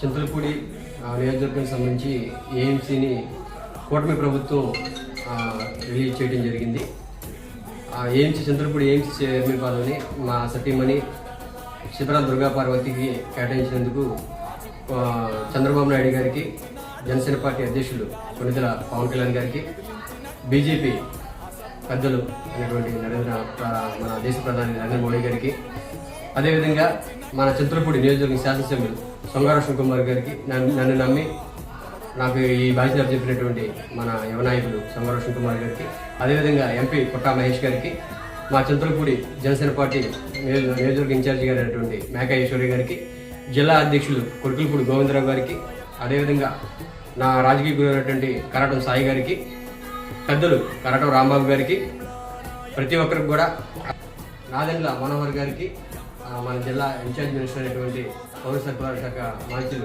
చింతలపూడి ఆ, నియోజకవర్గానికి సంబంధించి ఏఎంసీని కూటమి ప్రభుత్వం రిలీజ్ చేయడం జరిగింది. ఏఎంసీ చంద్రపూడి ఏఎంసీ చైర్మన్ పదవిని మా సతీమణి శివరాం దుర్గా పార్వతికి కేటాయించినందుకు చంద్రబాబు నాయుడు గారికి జనసేన పార్టీ అధ్యక్షులు కొనిదెల పవన్ కళ్యాణ్ గారికి బీజేపీ పెద్దలు అయినటువంటి నరేంద్ర మన దేశ ప్రధాని నరేంద్ర మోడీ గారికి. అదేవిధంగా మన చంద్రపూడి నియోజకవర్గ శాసనసభ్యులు సొంగారష్ణ కుమార్ గారికి నన్ను నన్ను నమ్మి నాకు ఈ బాధ్యత చెప్పినటువంటి మన యువనాయకుడు నాయకులు కుమార్ గారికి అదేవిధంగా ఎంపీ పుట్టా మహేష్ గారికి మా చింతలపూడి జనసేన పార్టీ నియోజకవర్గ ఇన్ఛార్జి గారు అయినటువంటి మేకా ఈశ్వరి గారికి జిల్లా అధ్యక్షులు కొడుకులపూడి గోవిందరావు గారికి అదేవిధంగా నా రాజకీయ గురు అయినటువంటి కరాటం సాయి గారికి పెద్దలు కరాటం రాంబాబు గారికి ప్రతి ఒక్కరికి కూడా నాదెండ్ల మనోహర్ గారికి మన జిల్లా ఇన్ఛార్జ్ మినిస్టర్ అయినటువంటి పౌర సరఫరా శాఖ మంత్రులు.